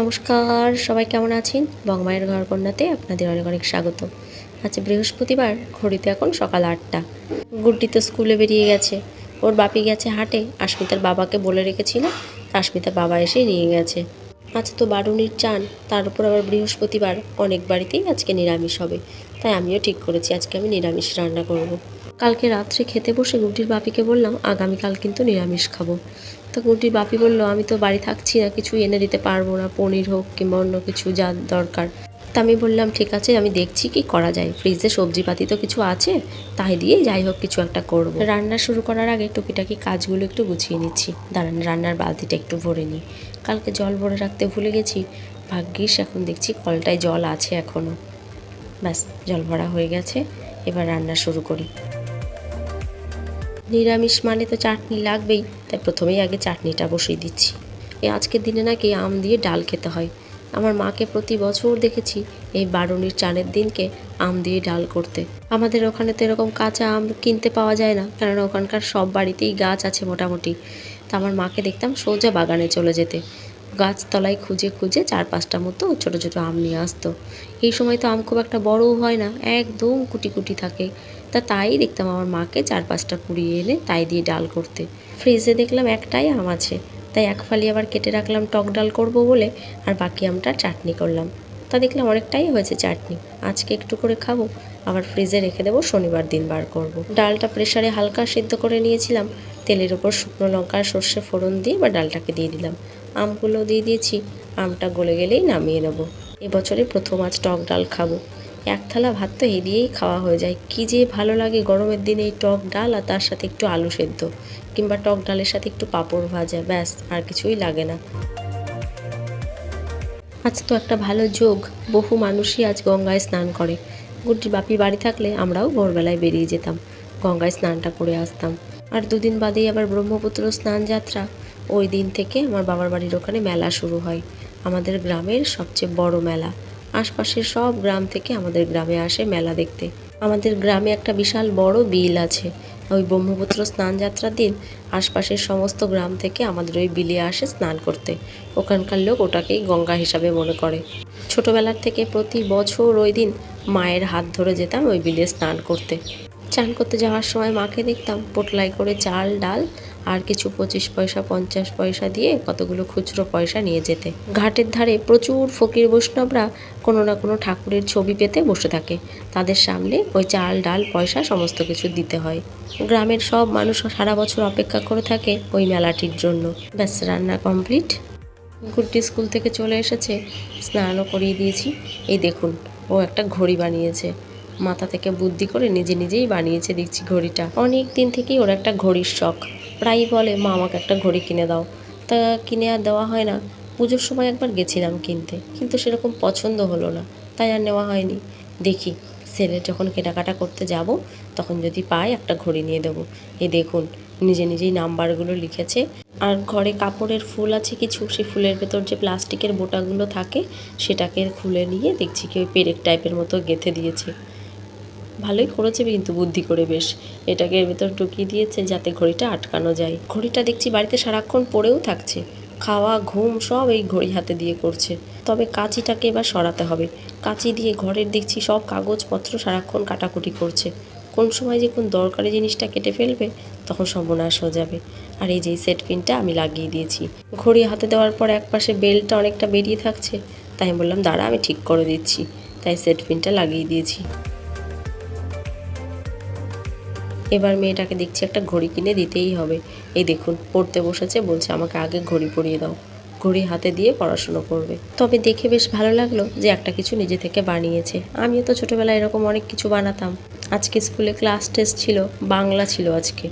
নমস্কার, সবাই কেমন আছেন? বংমায়ের ঘর কন্যাতে আপনাদের অনেক অনেক স্বাগত। আচ্ছা বৃহস্পতিবার, ঘড়িতে এখন সকাল আটটা। গুড্ডি তো স্কুলে বেরিয়ে গেছে। ওর বাপি গেছে হাটে, আস্মিতার বাবাকে বলে রেখেছিল আস্মিতার বাবা এসে নিয়ে গেছে। আচ্ছা তো বারুনির চান, তার উপর আবার বৃহস্পতিবার অনেক বাড়িতেই আজকে নিরামিষ হবে। তাই আমিও ঠিক করেছি, আজকে আমি নিরামিষ রান্না করব। কালকে রাত্রে খেতে বসে গুড্ডির বাপিকে বললাম, আগামীকাল কিন্তু নিরামিষ খাব। তো গুড্ডির বাপি বলল, আমি তো বাড়ি থাকছি না, কিছু এনে দিতে পারব না, পনির হোক কিংবা অন্য কিছু যা দরকার। তা আমি বললাম, ঠিক আছে, আমি দেখছি কি করা যায়। ফ্রিজে সবজিপাতি তো কিছু আছে, তাই দিয়ে যাই হোক, কিছু একটা করব। রান্না শুরু করার আগে টুকিটাকি কাজগুলো একটু গুছিয়ে নিচ্ছি। দাঁড়ান, রান্নার বালতিটা একটু ভরে নিই। কালকে জল ভরে রাখতে ভুলে গেছি। ভাগ্যিস, এখন দেখছি কলটায় জল আছে এখনও ব্যাস, জল ভরা হয়ে গেছে। এবার রান্না শুরু করি। নিরামিষ মানে তো চাটনি লাগবেই, তাই প্রথমেই আগে চাটনিটা বসিয়ে দিচ্ছি। এই আজকের দিনে নাকি আম দিয়ে ডাল খেতে হয়। আমার মাকে প্রতি বছর দেখেছি এই বারুনির চানের দিনকে আম দিয়ে ডাল করতে। আমাদের ওখানে তো এরকম কাঁচা আম কিনতে পাওয়া যায় না কেননা ওখানকার সব বাড়িতেই গাছ আছে মোটামুটি। তা আমার মাকে দেখতাম সোজা বাগানে চলে যেতে। গাছতলায় খুঁজে খুঁজে চার পাঁচটা মতো ছোটো ছোটো আম নিয়ে আসতো। এই সময় তো আম খুব একটা বড়ও হয় না, একদম কুটি কুটি থাকে। তা তাই দেখতাম আমার মাকে চার পাঁচটা কুড়িয়ে এনে তাই দিয়ে ডাল করতে। ফ্রিজে দেখলাম একটাই আম আছে, তাই এক ফালি আবার কেটে রাখলাম, টক ডাল করব বলে, আর বাকি আমটা চাটনি করলাম। তা দেখলাম অনেকটাই হয়েছে চাটনি, আজকে একটু করে খাব, আবার ফ্রিজে রেখে দেবো, শনিবার দিন বার করব। ডালটা প্রেশারে হালকা সিদ্ধ করে নিয়েছিলাম, তেলের ওপর শুকনো লঙ্কা সর্ষে ফোড়ন দিয়ে বা ডালটাকে দিয়ে দিলাম। আমগুলো দিয়ে দিয়েছি, আমটা গলে গেলেই নামিয়ে নেব। এবছরে প্রথম আজ টক ডাল খাব। এক থালা ভাত তো এই দিয়েই খাওয়া হয়ে যায়। কী যে ভালো লাগে গরমের দিনে এই টক ডাল আর তার সাথে একটু আলু সেদ্ধ, কিংবা টক ডালের সাথে একটু পাঁপড় ভাজা, ব্যাস, আর কিছুই লাগে না। আজ তো একটা ভালো যোগ, বহু মানুষই আজ গঙ্গায় স্নান করে। গুড্ডি বাপি বাড়ি থাকলে আমরাও ভোরবেলায় বেরিয়ে যেতাম, গঙ্গায় স্নানটা করে আসতাম। আর দুদিন বাদেই আবার ব্রহ্মপুত্র স্নান যাত্রা, ওই দিন থেকে আমার বাবার বাড়ির ওখানে মেলা শুরু হয়। আমাদের গ্রামের সবচেয়ে বড় মেলা। আশপাশের সব গ্রাম থেকে আমাদের গ্রামে আসে মেলা দেখতে। আমাদের গ্রামে একটা বিশাল বড় বিল আছে। ওই ব্রহ্মপুত্র স্নান যাত্রার দিন আশপাশের সমস্ত গ্রাম থেকে আমাদের ওই বিলে আসে স্নান করতে। ওখানকার লোক ওটাকেই গঙ্গা হিসাবে মনে করে। ছোটবেলার থেকে প্রতি বছর ওই দিন মায়ের হাত ধরে যেতাম ওই বিলে স্নান করতে। চান করতে যাওয়ার সময় মাকে দেখতাম পোটলাই করে চাল, ডাল আর কিছু পঁচিশ পয়সা, পঞ্চাশ পয়সা দিয়ে কতগুলো খুচরো পয়সা নিয়ে যেতে। ঘাটের ধারে প্রচুর ফকির বৈষ্ণবরা কোনো না কোনো ঠাকুরের ছবি পেতে বসে থাকে। তাদের সামনে ওই চাল, ডাল, পয়সা সমস্ত কিছু দিতে হয়। গ্রামের সব মানুষ সারা বছর অপেক্ষা করে থাকে ওই মেলাটির জন্য। ব্যাস, রান্না কমপ্লিট। গুড্ডি স্কুল থেকে চলে এসেছে। স্নানও করিয়ে দিয়েছি। এই দেখুন, ও একটা ঘড়ি বানিয়েছে। মাথা থেকে বুদ্ধি করে নিজে নিজেই বানিয়েছে দেখছি ঘড়িটা। অনেক দিন থেকেই ওর একটা ঘড়ির শখ। প্রায়ই বলে, মা, আমাকে একটা ঘড়ি কিনে দাও। তা কিনে আর দেওয়া হয় না। পুজোর সময় একবার গেছিলাম কিনতে, কিন্তু সেরকম পছন্দ হলো না, তাই আর নেওয়া হয়নি। দেখি সেলে যখন কেনাকাটা করতে যাব, তখন যদি পাই একটা ঘড়ি নিয়ে দেবো। এই দেখুন, নিজে নিজেই নাম্বারগুলো লিখেছে। আর ঘরে কাপড়ের ফুল আছে কিছু, সেই ফুলের ভেতর যে প্লাস্টিকের বোটাগুলো থাকে, সেটাকে খুলে নিয়ে দেখছি কি ওই পেরেক টাইপের মতো গেঁথে দিয়েছে। ভালোই করেছে কিন্তু বুদ্ধি করে বেশ। এটাকে এর ভেতর ঢুকিয়ে দিয়েছে যাতে ঘড়িটা আটকানো যায়। ঘড়িটা দেখছি বাড়িতে সারাক্ষণ পড়েও থাকছে। খাওয়া, ঘুম সব এই ঘড়ি হাতে দিয়ে করছে। তবে কাঁচিটাকে এবার সরাতে হবে। কাঁচি দিয়ে ঘরের দেখছি সব কাগজপত্র সারাক্ষণ কাটাকুটি করছে। কোন সময় যে কোন দরকারি জিনিসটা কেটে ফেলবে, তখন সর্বনাশ হয়ে যাবে। আর এই যে সেট পিনটা আমি লাগিয়ে দিয়েছি। ঘড়ি হাতে দেওয়ার পর এক পাশে বেল্টটা অনেকটা বেরিয়ে থাকছে। তাই বললাম, দাঁড়া, আমি ঠিক করে দিচ্ছি। তাই সেট পিনটা লাগিয়ে দিয়েছি। এবার মেয়েটাকে দেখছি একটা ঘড়ি কিনে দিতেই হবে। এই দেখুন, পড়তে বসেছে, বলছে, আমাকে আগে ঘড়ি পরিয়ে দাও। ঘড়ি হাতে দিয়ে পড়াশুনো করবে। তবে দেখে বেশ ভালো লাগল যে একটা কিছু নিজে থেকে বানিয়েছে। আমিও তো ছোটোবেলায় এরকম অনেক কিছু বানাতাম। আজকে স্কুলে ক্লাস টেস্ট ছিল, বাংলা ছিল আজকে।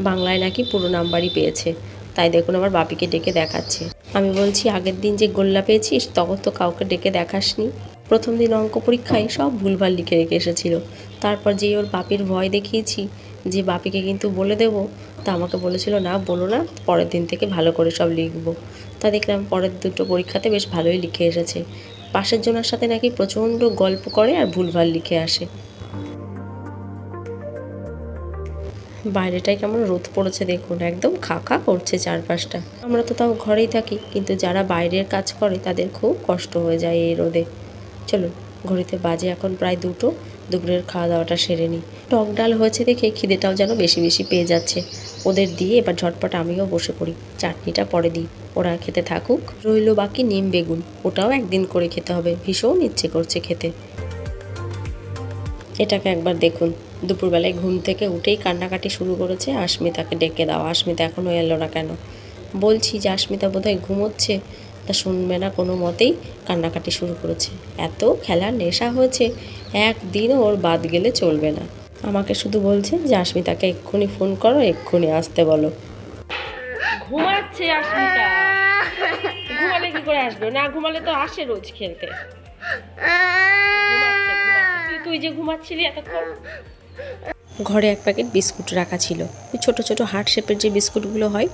বাংলায় নাকি পুরো নাম্বারই পেয়েছে। তাই দেখুন, আমার বাপিকে ডেকে দেখাচ্ছে। আমি বলছি, আগের দিন যে গোল্লা পেয়েছিস, তখন তো কাউকে ডেকে দেখাসনি। প্রথম দিন অঙ্ক পরীক্ষায় সব ভুলভাল লিখে রেখে এসেছিল। তারপর যেই ওর বাপির ভয় দেখিয়েছি যে বাপিকে কিন্তু বলে দেবো, তা আমাকে বলেছিল, না, বলো না, পরের দিন থেকে ভালো করে সব লিখব। তা দেখলাম পরের দুটো পরীক্ষাতে বেশ ভালোই লিখে এসেছে। পাশের জনের সাথে নাকি প্রচণ্ড গল্প করে আর ভুলভাল লিখে আসে। বাইরেটায় কেমন রোদ পড়েছে দেখুন, একদম খা খা করছে চারপাশটা। আমরা তো তাও ঘরেই থাকি, কিন্তু যারা বাইরের কাজ করে তাদের খুব কষ্ট হয়ে যায় এই রোদে। চলুন ঘড়িতে বাজে এখন প্রায় দুটো। দুপুরের খাওয়া দাওয়াটা সেরে নিই টক ডাল হয়েছে দেখে খিদেটাও যেন বেশি বেশি পেয়ে যাচ্ছে। ওদের দিয়ে এবার ঝটপট আমিও বসে পড়ি। চাটনিটা পরে দিই। ওরা খেতে থাকুক। রইল বাকি নিম বেগুন। ওটাও একদিন করে খেতে হবে। ভীষণ ইচ্ছে করছে খেতে। এটাকে একবার দেখুন। দুপুরবেলায় ঘুম থেকে উঠেই কান্নাকাটি শুরু করেছে আস্মিতাকে ডেকে দাও। আস্মিতা এখনও এলো না কেন? বলছি যে, আস্মিতা বোধহয় ঘুমোচ্ছে। তা শুনবে না কোনো মতেই কান্নাকাটি শুরু করেছে। এত খেলার নেশা হয়েছে একদিনও ওর বাদ গেলে চলবে না। আমাকে শুধু বলছে যে আস্মিতাকে এক্ষুনি ফোন করো এক্ষুনি আসতে বলো। ঘুমাচ্ছে আস্মিতা। ঘুমালে কি করে আসবে? না ঘুমালে তো আসে রোজ খেলতে। তুই যে ঘুমাচ্ছিলি এতক্ষণ। ঘরে এক প্যাকেট বিস্কুট রাখা ছিল। ওই ছোটো ছোটো হার্ট শেপের যে বিস্কুটগুলো হয়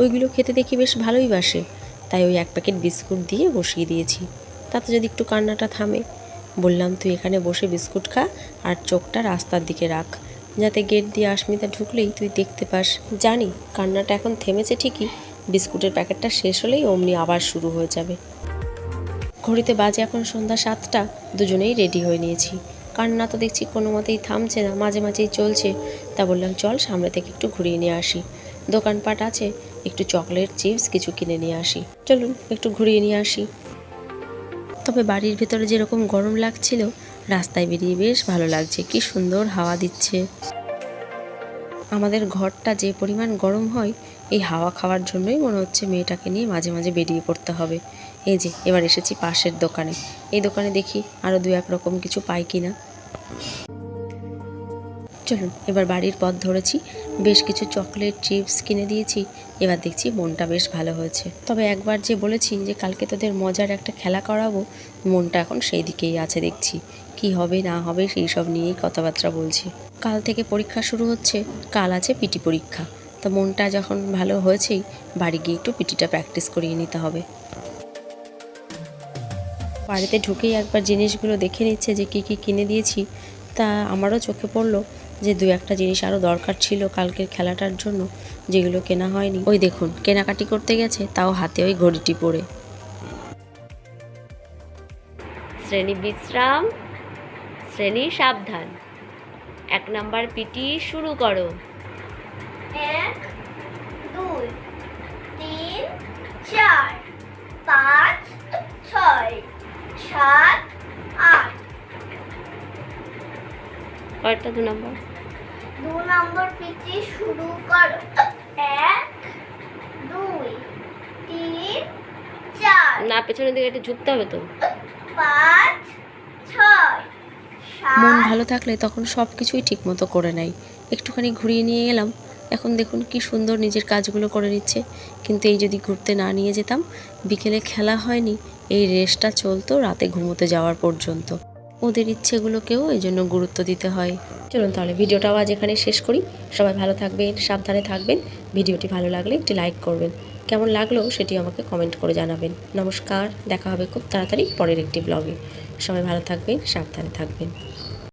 ওইগুলো খেতে দেখি বেশ ভালোই বাসে। তাই ওই এক প্যাকেট বিস্কুট দিয়ে বসিয়ে দিয়েছি। তাতে যদি একটু কান্নাটা থামে, বললাম, তুই এখানে বসে বিস্কুট খা আর চোখটা রাস্তার দিকে রাখ। যাতে গেট দিয়ে আসমিতা ঢুকলেই তুই দেখতে পাস। জানি, কান্নাটা এখন থেমেছে ঠিকই, বিস্কুটের প্যাকেটটা শেষ হলেই অমনি আবার শুরু হয়ে যাবে। ঘড়িতে বাজে এখন সন্ধ্যা সাতটা, দুজনেই রেডি হয়ে নিয়েছি। কান্না তো দেখছি কোনো মতেই থামছে না, মাঝে মাঝেই চলছে। তা বললাম, চল সামনে থেকে একটু ঘুরিয়ে নিয়ে আসি। দোকানপাট আছে, একটু চকলেট, চিপস কিছু কিনে নিয়ে আসি। চলুন, একটু ঘুরিয়ে নিয়ে আসি। তবে বাড়ির ভেতরে যেরকম গরম লাগছিল, রাস্তায় বেরিয়ে বেশ ভালো লাগছে। কি সুন্দর হাওয়া দিচ্ছে। আমাদের ঘরটা যে পরিমাণ গরম হয়, এই হাওয়া খাওয়ার জন্যই মনে হচ্ছে মেয়েটাকে নিয়ে মাঝে মাঝে বেরিয়ে পড়তে হবে। এই যে, এবার এসেছি পাশের দোকানে। এই দোকানে দেখি আরও দু এক রকম কিছু পাই কিনা। চলুন, এবার বাড়ির পথ ধরেছি। বেশ কিছু চকলেট, চিপস কিনে দিয়েছি। এবার দেখছি মনটা বেশ ভালো হয়েছে। তবে একবার যে বলেছি যে কালকে তোদের মজার একটা খেলা করাবো, মনটা এখন সেই দিকেই আছে দেখছি। কি হবে, না হবে, সেই সব নিয়েই কথাবার্তা বলছি। কাল থেকে পরীক্ষা শুরু হচ্ছে, কাল আছে পিটি পরীক্ষা। তা মনটা যখন ভালো হয়েছেই, বাড়ি গিয়ে একটু পিটিটা প্র্যাকটিস করিয়ে নিতে হবে। বাড়িতে ঢুকেই একবার জিনিসগুলো দেখে নিচ্ছে যে কী কী কিনে দিয়েছি তা আমারও চোখে পড়ল যে দু একটা জিনিস আরও দরকার ছিল কালকের খেলাটার জন্য যেগুলো কেনা হয়নি। ওই দেখুন কেনাকাটি করতে গেছে তাও হাতে ওই ঘড়িটি পরে শ্রেণি বিশ্রাম শ্রেণি সাবধান। এক নাম্বার পিটি শুরু করো। এক দুই তিন চার পাঁচ সাত আট। কয়টা? দু নাম্বার। দু নম্বর পিচি শুরু করো। এক দুই তিন চার। না পেছনের দিকে একটু ঝুঁকতে হবে তো। পাঁচ ছয় মন ভালো থাকলে তখন সব কিছুই ঠিকমতো করে নেয়। একটুখানি ঘুরিয়ে নিয়ে গেলাম এখন দেখুন কি সুন্দর নিজের কাজগুলো করে নিচ্ছে। কিন্তু এই যদি ঘুরতে না নিয়ে যেতাম বিকেলে খেলা হয়নি এই রেসটা চলতো রাতে ঘুমোতে যাওয়ার পর্যন্ত। ওদের ইচ্ছেগুলোকেও এই জন্য গুরুত্ব দিতে হয়। চলুন তাহলে ভিডিওটাও আজ এখানে শেষ করি। সবাই ভালো থাকবেন, সাবধানে থাকবেন। ভিডিওটি ভালো লাগলে একটি লাইক করবেন। কেমন লাগল সেটি আমাকে কমেন্ট করে জানাবেন। নমস্কার, দেখা হবে খুব তাড়াতাড়ি পরের একটি ব্লগে। সবাই ভালো থাকবেন, সাবধানে থাকবেন।